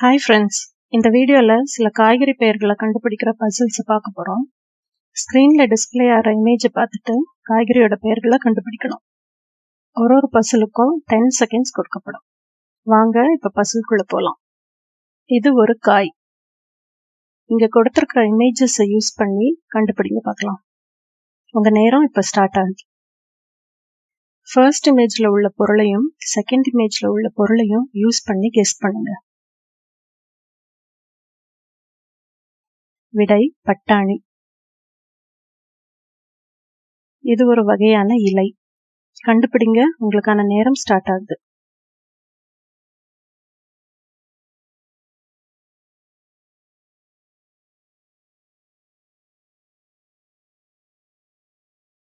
Hi friends இந்த வீடியோவில் சில காய்கறி பெயர்களை கண்டுபிடிக்கிற பசில்ஸை பார்க்க போகிறோம் ஸ்க்ரீனில் டிஸ்பிளே ஆகிற இமேஜை பார்த்துட்டு காய்கறியோட பெயர்களை கண்டுபிடிக்கணும். ஒரு ஒரு பசிலுக்கும் டென் செகண்ட்ஸ் கொடுக்கப்படும். வாங்க இப்போ பசிலுக்குள்ளே போகலாம் இது ஒரு காய். இங்கே கொடுத்துருக்கிற இமேஜஸை யூஸ் பண்ணி கண்டுபிடிங்க பார்க்கலாம். உங்கள் நேரம் இப்போ ஸ்டார்ட் ஆகுது. ஃபர்ஸ்ட் இமேஜில் உள்ள பொருளையும் செகண்ட் இமேஜில் உள்ள பொருளையும் யூஸ் பண்ணி கெஸ் பண்ணுங்க. விடை பட்டாணி. இது ஒரு வகையான இலை. கண்டுபிடிங்க உங்களுக்கான நேரம் ஸ்டார்ட் ஆகுது.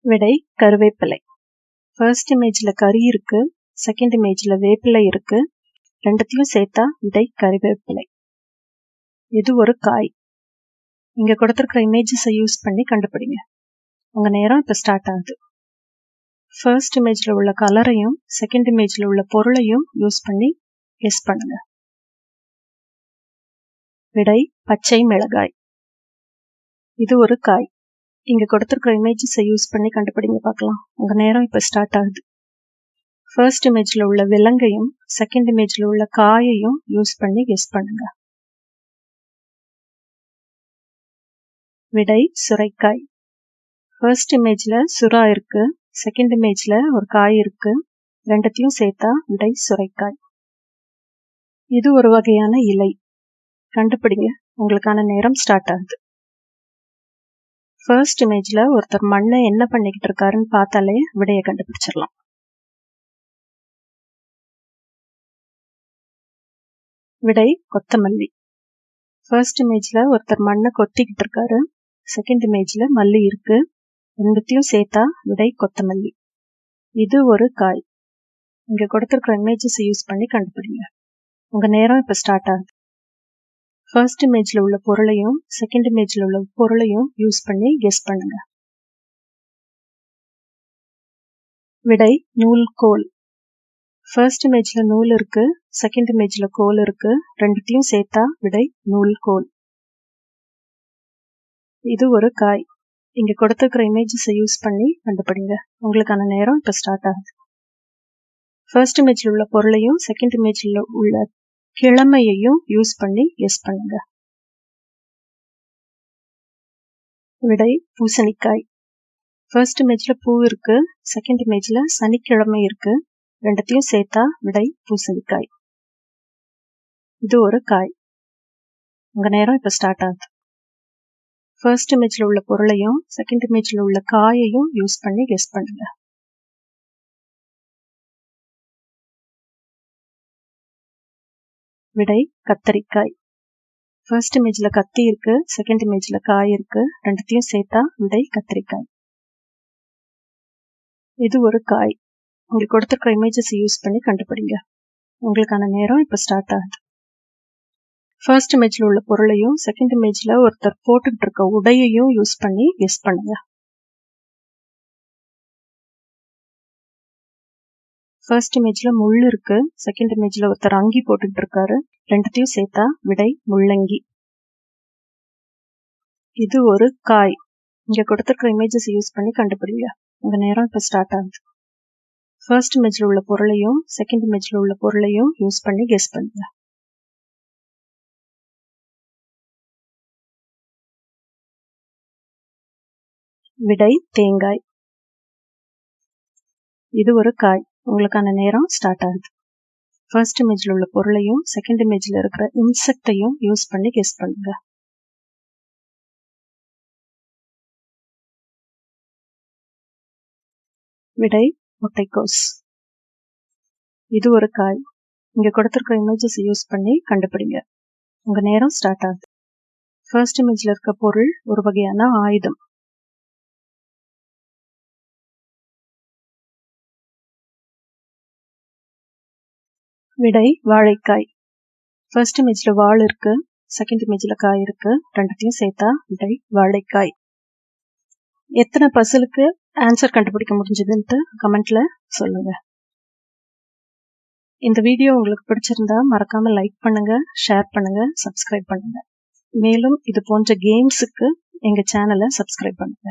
விடை கருவேப்பிலை. ஃபர்ஸ்ட் இமேஜில் கறி இருக்கு செகண்ட் இமேஜில் வேப்பிலை இருக்கு. ரெண்டுத்தையும் சேர்த்தா விடை கருவேப்பிலை. இது ஒரு காய். இங்க கொடுத்துருக்கிற இமேஜஸை யூஸ் பண்ணி கண்டுபிடிங்க. உங்க நேரம் இப்போ ஸ்டார்ட் ஆகுது. ஃபர்ஸ்ட் இமேஜ்ல உள்ள கலரையும் செகண்ட் இமேஜ்ல உள்ள பொருளையும் யூஸ் பண்ணி கெஸ் பண்ணுங்க. விடை பச்சை மிளகாய். இது ஒரு காய். இங்க கொடுத்துருக்கிற இமேஜஸை யூஸ் பண்ணி கண்டுபிடிங்க பார்க்கலாம். உங்க நேரம் இப்போ ஸ்டார்ட் ஆகுது. ஃபர்ஸ்ட் இமேஜ்ல உள்ள விலங்கையும் செகண்ட் இமேஜ்ல உள்ள காயையும் யூஸ் பண்ணி கெஸ் பண்ணுங்க. விடை சுரைக்காய். ஃபர்ஸ்ட் இமேஜ்ல சுறா இருக்கு. செகண்ட் இமேஜ்ல ஒரு காய் இருக்கு. ரெண்டத்தையும் சேர்த்தா விடை சுரைக்காய். இது ஒரு வகையான இலை. கண்டுபிடிங்க. உங்களுக்கான நேரம் ஸ்டார்ட் ஆகுது. ஃபர்ஸ்ட் இமேஜ்ல ஒருத்தர் மண்ணை என்ன பண்ணிக்கிட்டு இருக்காருன்னு பார்த்தாலே விடையை கண்டுபிடிச்சிடலாம். விடை கொத்தமல்லி. ஃபர்ஸ்ட் இமேஜ்ல ஒருத்தர் மண்ணை கொத்திக்கிட்டு இருக்காரு. செகண்ட் இமேஜில் மல்லி இருக்கு. ரெண்டுத்தையும் சேர்த்தா விடை கொத்தமல்லி. இது ஒரு காய். இங்கே கொடுத்துருக்குற இமேஜஸை யூஸ் பண்ணி கண்டுபிடிங்க. உங்க நேரம் இப்போ ஸ்டார்ட் ஆகுது. ஃபர்ஸ்ட் இமேஜில் உள்ள பொருளையும் செகண்ட் இமேஜில் உள்ள பொருளையும் யூஸ் பண்ணி கெஸ் பண்ணுங்க. விடை நூல் கோல். ஃபர்ஸ்ட் இமேஜில் நூல் இருக்கு செகண்ட் இமேஜில் கோல் இருக்கு ரெண்டுத்தையும் சேர்த்தா விடை நூல் கோல். இது ஒரு காய். இங்க கொடுத்துருக்கிற இமேஜஸை யூஸ் பண்ணி கண்டுபிடிங்க. உங்களுக்கான நேரம் இப்ப ஸ்டார்ட் ஆகுது. ஃபர்ஸ்ட் இமேஜ்ல உள்ள பொருளையும் செகண்ட் இமேஜ்ல உள்ள கிழமையையும் யூஸ் பண்ணி எஸ் பண்ணுங்க. விடை பூசணிக்காய். ஃபர்ஸ்ட் இமேஜ்ல பூ இருக்கு செகண்ட் இமேஜ்ல சனிக்கிழமை இருக்கு. ரெண்டத்தையும் சேர்த்தா விடை பூசணிக்காய். இது ஒரு காய். உங்க நேரம் இப்ப ஸ்டார்ட் ஆகுது. ஃபர்ஸ்ட் இமேஜ்ல உள்ள பொருளையும் செகண்ட் இமேஜ்ல உள்ள காயையும் யூஸ் பண்ணி கெஸ் பண்ணுங்க. விடை கத்தரிக்காய். ஃபர்ஸ்ட் இமேஜ்ல கத்தி இருக்கு செகண்ட் இமேஜ்ல காய் இருக்கு ரெண்டுத்தையும் சேர்த்தா விடை கத்திரிக்காய். இது ஒரு காய். உங்களுக்கு கொடுத்துருக்க இமேஜஸ் யூஸ் பண்ணி கண்டுபிடிங்க. உங்களுக்கான நேரம் இப்போ ஸ்டார்ட் ஆகுது. ஃபர்ஸ்ட் இமேஜில் உள்ள பொருளையும் செகண்ட் இமேஜ்ல ஒருத்தர் போட்டுக்கிட்டு இருக்க உடையையும் யூஸ் பண்ணி கெஸ் பண்ணுங்க. ஃபர்ஸ்ட் இமேஜ்ல முள் இருக்கு செகண்ட் இமேஜ்ல ஒருத்தர் அங்கி போட்டுக்கிட்டு இருக்காரு. ரெண்டுத்தையும் சேர்த்தா விடை முள்ளங்கி. இது ஒரு காய். இங்க கொடுத்துருக்குற இமேஜஸ் யூஸ் பண்ணி கண்டுபிடிங்க. இந்த நேரம் இப்ப ஸ்டார்ட் ஆகுது. ஃபர்ஸ்ட் இமேஜில் உள்ள பொருளையும் செகண்ட் இமேஜில் உள்ள பொருளையும் யூஸ் பண்ணி கெஸ் பண்ணுங்க. விடை தேங்காய். இது ஒரு காய். உங்களுக்கான நேரம் ஸ்டார்ட் ஆகுது. ஃபர்ஸ்ட் இமேஜ்ல உள்ள பொருளையும் செகண்ட் இமேஜ்ல இருக்கிற இன்செக்டையும் யூஸ் பண்ணி கெஸ் பண்ணுங்க. விடை முட்டைக்கோஸ். இது ஒரு காய். இங்க கொடுத்துருக்க இமேஜஸ் யூஸ் பண்ணி கண்டுபிடிங்க. உங்க நேரம் ஸ்டார்ட் ஆகுது. ஃபர்ஸ்ட் இமேஜ்ல இருக்க பொருள் ஒரு வகையான ஆயுதம். விடை வாழைக்காய். ஃபர்ஸ்ட் இமேஜில் வாள் இருக்கு செகண்ட் இமேஜில் காய் இருக்கு ரெண்டுத்தையும் சேர்த்தா விடை வாழைக்காய். எத்தனை பசிலுக்கு ஆன்சர் கண்டுபிடிக்க முடிஞ்சதுன்ட்டு கமெண்ட்ல சொல்லுங்க. இந்த வீடியோ உங்களுக்கு பிடிச்சிருந்தா மறக்காம லைக் பண்ணுங்க ஷேர் பண்ணுங்க சப்ஸ்கிரைப் பண்ணுங்க. மேலும் இது போன்ற கேம்ஸுக்கு எங்க சேனலை சப்ஸ்கிரைப் பண்ணுங்க.